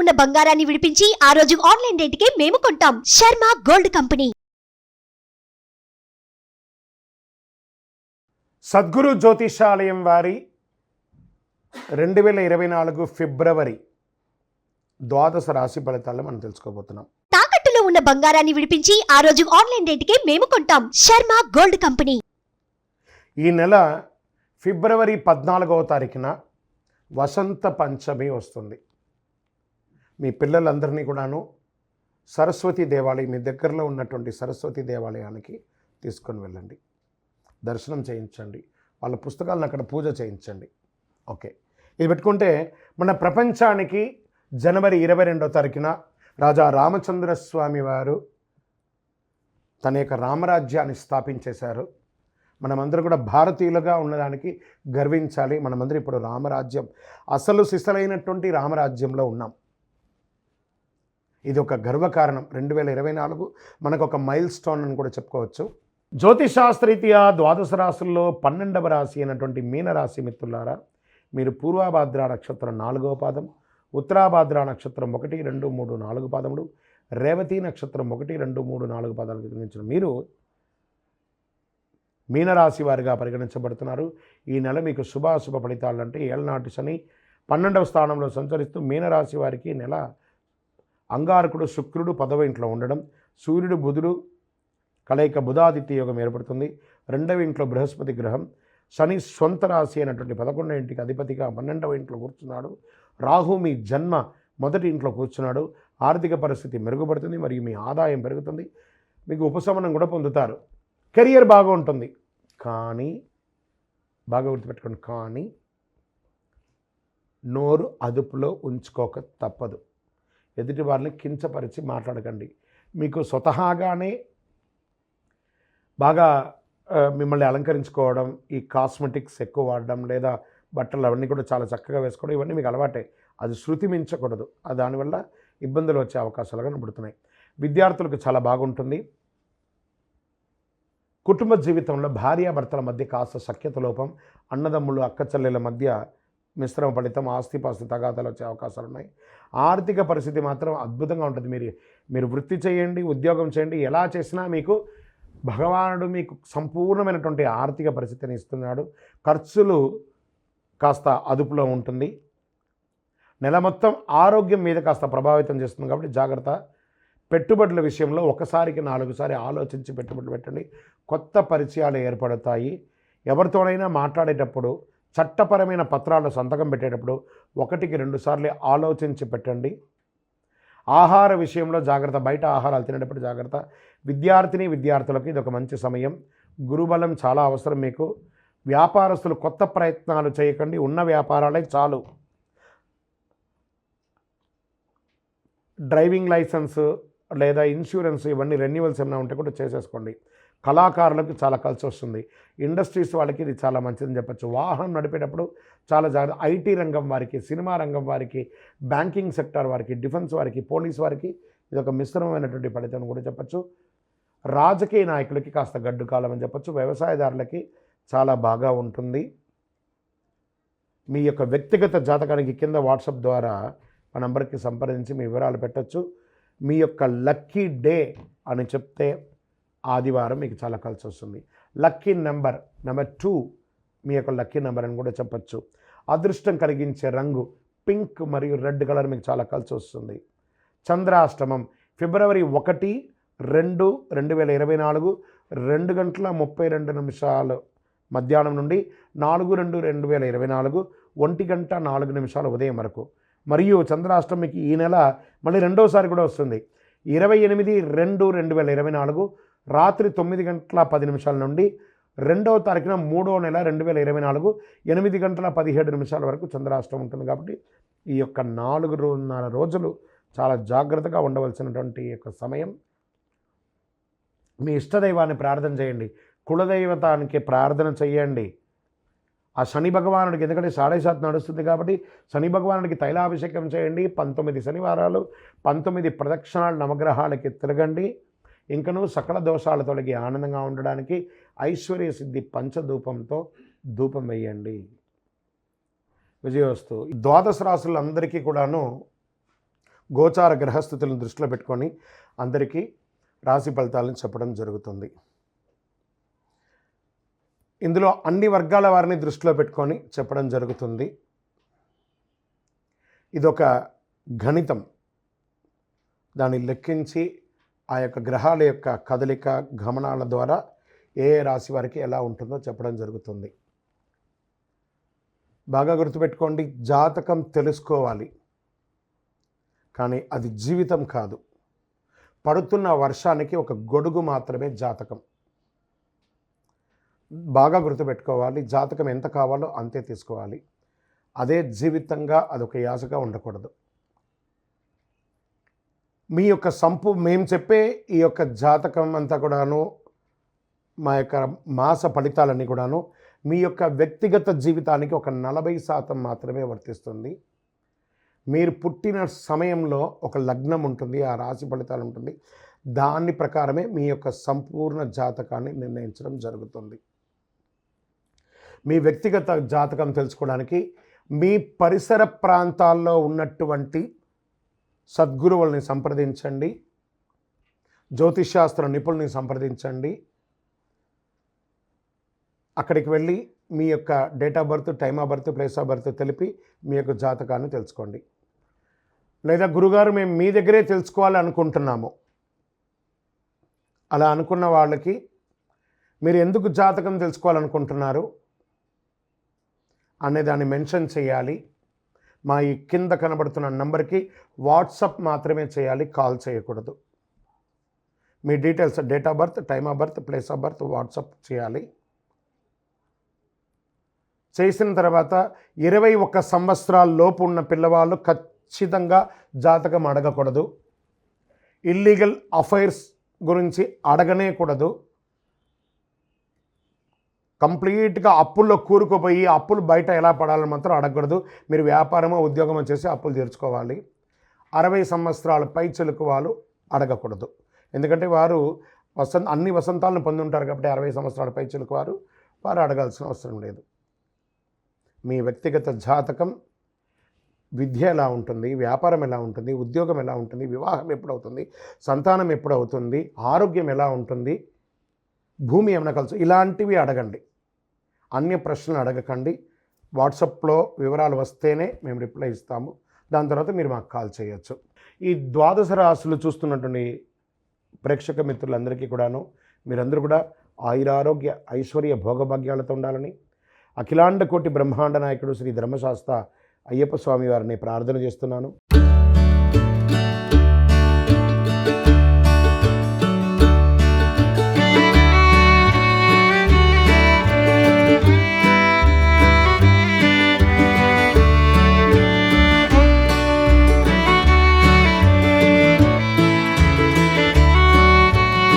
ఉన్న బంగారాన్ని విడిపించి ఆ రోజు ఆన్లైన్ రేటుకే మేము కొంటాం. Sharma gold company. సద్గురు జ్యోతిషాలయం వారి రెండు వేల ఇరవై నాలుగు ఫిబ్రవరి ద్వాదశ రాశి ఫలితాలను మనం తెలుసుకోబోతున్నాం. తాకట్టులో ఉన్న బంగారాన్ని విడిపించి ఆ రోజు ఆన్లైన్ రేటుకే మేము కొంటాం. Sharma gold company. ఈ నెల ఫిబ్రవరి పద్నాలుగవ తారీఖున వసంత పంచమి వస్తుంది. మీ పిల్లలందరినీ కూడాను సరస్వతి దేవాలయం మీ దగ్గరలో ఉన్నటువంటి సరస్వతి దేవాలయానికి తీసుకొని వెళ్ళండి. దర్శనం చేయించండి. వాళ్ళ పుస్తకాలను అక్కడ పూజ చేయించండి. ఓకే. ఇది పెట్టుకుంటే మన ప్రపంచానికి జనవరి ఇరవై రెండో తారీఖున రాజా రామచంద్ర స్వామి వారు తన యొక్క రామరాజ్యాన్ని స్థాపించేశారు. మనమందరం కూడా భారతీయులుగా ఉన్నదానికి గర్వించాలి. మనమందరం ఇప్పుడు రామరాజ్యం అసలు సిసలైనటువంటి రామరాజ్యంలో ఉన్నాం. ఇది ఒక గర్వకారణం. రెండు వేల ఇరవై నాలుగు మనకు ఒక మైల్ స్టోన్ అని కూడా చెప్పుకోవచ్చు. జ్యోతిశాస్త్రరీత్యా ద్వాదశ రాశుల్లో పన్నెండవ రాశి అయినటువంటి మీనరాశి మిత్రులారా మీరు పూర్వాభాద్ర నక్షత్రం నాలుగవ పాదం ఉత్తరాభాద్ర నక్షత్రం ఒకటి రెండు మూడు నాలుగు పాదములు రేవతి నక్షత్రం ఒకటి రెండు మూడు నాలుగు పాదాలకు జన్మించిన మీరు మీనరాశి వారిగా పరిగణించబడుతున్నారు. ఈ నెల మీకు శుభాశుభ ఫలితాలు అంటే ఏళ్ళనాటి శని పన్నెండవ స్థానంలో సంచరిస్తూ మీనరాశి వారికి నెల అంగారకుడు శుక్రుడు పదవ ఇంట్లో ఉండడం సూర్యుడు బుధుడు కలయిక బుధాదిత్య యోగం ఏర్పడుతుంది. రెండవ ఇంట్లో బృహస్పతి గ్రహం శని స్వంత రాశి అయినటువంటి పదకొండవ ఇంటికి అధిపతిగా పన్నెండవ ఇంట్లో కూర్చున్నాడు. రాహు మీ జన్మ మొదటి ఇంట్లో కూర్చున్నాడు. ఆర్థిక పరిస్థితి మెరుగుపడుతుంది మరియు మీ ఆదాయం పెరుగుతుంది. మీకు ఉపశమనం కూడా పొందుతారు. కెరియర్ బాగా ఉంటుంది. కానీ బాగా గుర్తుపెట్టుకోండి కానీ నోరు అదుపులో ఉంచుకోక తప్పదు. ఎదుటి వారిని కించపరిచి మాట్లాడకండి. మీకు స్వతహాగానే బాగా మిమ్మల్ని అలంకరించుకోవడం ఈ కాస్మెటిక్స్ ఎక్కువ వాడడం లేదా బట్టలు అవన్నీ కూడా చాలా చక్కగా వేసుకోవడం ఇవన్నీ మీకు అలవాటే. అది శృతి మించకూడదు. దానివల్ల ఇబ్బందులు వచ్చే అవకాశాలు కనబడుతున్నాయి విద్యార్థులకు చాలా బాగుంటుంది. కుటుంబ జీవితంలో భార్యాభర్తల మధ్య కాస్త సఖ్యత లోపం అన్నదమ్ములు అక్కచెల్లెల మధ్య మిశ్రమ ఫలితం ఆస్తిపాస్తి తగాదాలు వచ్చే అవకాశాలు ఉన్నాయి. ఆర్థిక పరిస్థితి మాత్రం అద్భుతంగా ఉంటుంది. మీరు మీరు వృత్తి చేయండి ఉద్యోగం చేయండి ఎలా చేసినా మీకు భగవానుడు మీకు సంపూర్ణమైనటువంటి ఆర్థిక పరిస్థితిని ఇస్తున్నాడు. ఖర్చులు కాస్త అదుపులో ఉంటుంది. నెల మొత్తం ఆరోగ్యం మీద కాస్త ప్రభావితం చేస్తుంది కాబట్టి జాగ్రత్త. పెట్టుబడుల విషయంలో ఒకసారికి నాలుగుసారి ఆలోచించి పెట్టుబడులు పెట్టండి. కొత్త పరిచయాలు ఏర్పడతాయి. ఎవరితోనైనా మాట్లాడేటప్పుడు చట్టపరమైన పత్రాలు సంతకం పెట్టేటప్పుడు ఒకటికి రెండుసార్లు ఆలోచించి పెట్టండి. ఆహార విషయంలో జాగ్రత్త బయట ఆహారాలు తినేటప్పుడు జాగ్రత్త. విద్యార్థిని విద్యార్థులకు ఇది ఒక మంచి సమయం. గురుబలం చాలా అవసరం మీకు. వ్యాపారస్తులు కొత్త ప్రయత్నాలు చేయకండి. ఉన్న వ్యాపారాలే చాలు. డ్రైవింగ్ లైసెన్స్ లేదా ఇన్సూరెన్స్ ఇవన్నీ రెన్యువల్స్ ఏమైనా ఉంటే కూడా చేసేసుకోండి. కళాకారులకు చాలా కలిసి వస్తుంది. ఇండస్ట్రీస్ వాళ్ళకి ఇది చాలా మంచిదని చెప్పచ్చు. వాహనం నడిపేటప్పుడు చాలా జాగ్రత్త ఐటీ రంగం వారికి సినిమా రంగం వారికి బ్యాంకింగ్ సెక్టార్ వారికి డిఫెన్స్ వారికి పోలీస్ వారికి ఇది ఒక మిశ్రమమైనటువంటి ఫలితం కూడా చెప్పచ్చు. రాజకీయ నాయకులకి కాస్త గడ్డు కాలం అని చెప్పచ్చు. వ్యవసాయదారులకి చాలా బాగా ఉంటుంది. మీ యొక్క వ్యక్తిగత జాతకానికి కింద వాట్సాప్ ద్వారా మా నంబర్కి సంప్రదించి మీ వివరాలు పెట్టచ్చు. మీ యొక్క లక్కీ డే అని చెప్తే ఆదివారం మీకు చాలా కలిసి వస్తుంది. లక్కీ నెంబర్ నెంబర్ టూ మీ యొక్క లక్కీ నెంబర్ అని కూడా చెప్పచ్చు. అదృష్టం కలిగించే రంగు పింక్ మరియు రెడ్ కలర్ మీకు చాలా కలిసి వస్తుంది. చంద్రాష్టమం ఫిబ్రవరి ఒకటి రెండు రెండు వేల ఇరవై నాలుగు రెండు గంటల ముప్పై రెండు నిమిషాలు మధ్యాహ్నం నుండి నాలుగు రెండు రెండు వేల ఇరవై నాలుగు ఒంటి గంట నాలుగు నిమిషాలు ఉదయం వరకు. మరియు చంద్రాష్టమికి ఈ నెల మళ్ళీ రెండోసారి కూడా వస్తుంది. ఇరవై ఎనిమిది రెండు రెండు వేల ఇరవై నాలుగు రాత్రి తొమ్మిది గంటల పది నిమిషాల నుండి రెండవ తారీఖున మూడో నెల రెండు వేల ఇరవై నాలుగు ఎనిమిది గంటల పదిహేడు నిమిషాల వరకు చంద్రాష్టం ఉంటుంది కాబట్టి ఈ యొక్క నాలుగున్నర రోజులు చాలా జాగ్రత్తగా ఉండవలసినటువంటి యొక్క సమయం. మీ ఇష్టదైవాన్ని ప్రార్థన చేయండి. కులదైవతానికి ప్రార్థన చేయండి ఆ శని భగవానుడికి ఎందుకంటే సాడే నడుస్తుంది కాబట్టి శని భగవానుడికి తైలాభిషేకం చేయండి. పంతొమ్మిది శనివారాలు పంతొమ్మిది ప్రదక్షిణాలు నవగ్రహాలకి తిరగండి. ఇంకనూ సకల దోషాలు తొలగి ఆనందంగా ఉండడానికి ఐశ్వర్య సిద్ధి పంచధూపంతో ధూపం వేయండి. విజయవస్తు. ద్వాదశ రాశులందరికీ కూడాను గోచార గ్రహస్థితులను దృష్టిలో పెట్టుకొని అందరికీ రాశి ఫలితాలను చెప్పడం జరుగుతుంది. ఇందులో అన్ని వర్గాల వారిని దృష్టిలో పెట్టుకొని చెప్పడం జరుగుతుంది. ఇదొక గణితం. దాన్ని లెక్కించి ఆ యొక్క గ్రహాల యొక్క కదలిక గమనాల ద్వారా ఏ ఏ రాశి వారికి ఎలా ఉంటుందో చెప్పడం జరుగుతుంది. బాగా గుర్తుపెట్టుకోండి జాతకం తెలుసుకోవాలి. కానీ అది జీవితం కాదు. పడుతున్న వర్షానికి ఒక గొడుగు మాత్రమే జాతకం. బాగా గుర్తుపెట్టుకోవాలి జాతకం ఎంత కావాలో అంతే తీసుకోవాలి. అదే జీవితంగా అదొక యాసగా ఉండకూడదు. మీ యొక్క సంపు మేము చెప్పే ఈ యొక్క జాతకం అంతా కూడాను మా యొక్క మాస ఫలితాలన్నీ కూడాను మీ యొక్క వ్యక్తిగత జీవితానికి ఒక నలభై శాతం మాత్రమే వర్తిస్తుంది. మీరు పుట్టిన సమయంలో ఒక లగ్నం ఉంటుంది ఆ రాశి ఫలితాలు ఉంటుంది. దాని ప్రకారమే మీ యొక్క సంపూర్ణ జాతకాన్ని నిర్ణయించడం జరుగుతుంది. మీ వ్యక్తిగత జాతకం తెలుసుకోవడానికి మీ పరిసర ప్రాంతాల్లో ఉన్నటువంటి సద్గురువుల్ని సంప్రదించండి. జ్యోతిషాస్త్ర నిపుణుల్ని సంప్రదించండి. అక్కడికి వెళ్ళి మీ యొక్క date of birth time of birth place of birth తెలిపి మీ యొక్క జాతకాన్ని తెలుసుకోండి. లేదా గురుగారు మేము మీ దగ్గరే తెలుసుకోవాలి అనుకుంటున్నాము. అలా అనుకున్న వాళ్ళకి మీరు ఎందుకు జాతకం తెలుసుకోవాలనుకుంటున్నారు? అనే దాన్ని మెన్షన్ చేయాలి. మా ఈ కింద కనబడుతున్న నంబర్కి వాట్సప్ మాత్రమే చేయాలి కాల్ చేయకూడదు. మీ details date of birth time of birth place of birth WhatsApp చేయాలి. చేసిన తర్వాత ఇరవై ఒక్క సంవత్సరాల లోపు ఉన్న పిల్లవాళ్ళు ఖచ్చితంగా జాతకం అడగకూడదు. ఇల్లీగల్ అఫైర్స్ గురించి అడగనే కూడదు. కంప్లీట్గా అప్పుల్లో కూరుకుపోయి అప్పులు బయట ఎలా పడాలని మాత్రం అడగకూడదు. మీరు వ్యాపారమో ఉద్యోగమో చేసి అప్పులు తీర్చుకోవాలి. అరవై సంవత్సరాల పై చెలుకు వాళ్ళు అడగకూడదు. ఎందుకంటే వారు వసంత అన్ని వసంతాలను పొంది ఉంటారు కాబట్టి అరవై సంవత్సరాల పై చెలుకు వారు వారు అడగాల్సిన అవసరం లేదు. మీ వ్యక్తిగత జాతకం విద్య ఎలా ఉంటుంది వ్యాపారం ఎలా ఉంటుంది ఉద్యోగం ఎలా ఉంటుంది వివాహం ఎప్పుడవుతుంది సంతానం ఎప్పుడవుతుంది ఆరోగ్యం ఎలా ఉంటుంది భూమి ఏమైనా కలుసు ఇలాంటివి అడగండి. అన్ని ప్రశ్నలు అడగకండి. వాట్సాప్లో వివరాలు వస్తేనే మేము రిప్లై ఇస్తాము. దాని తర్వాత మీరు మాకు కాల్ చేయొచ్చు. ఈ ద్వాదశ రాశులు చూస్తున్నటువంటి ప్రేక్షక మిత్రులందరికీ కూడాను మీరందరూ కూడా ఆయురారోగ్య ఐశ్వర్య భోగభాగ్యాలతో ఉండాలని అఖిలాండ కోటి బ్రహ్మాండ నాయకుడు శ్రీ ధర్మశాస్త్ర అయ్యప్ప స్వామి వారిని ప్రార్థన చేస్తున్నాను.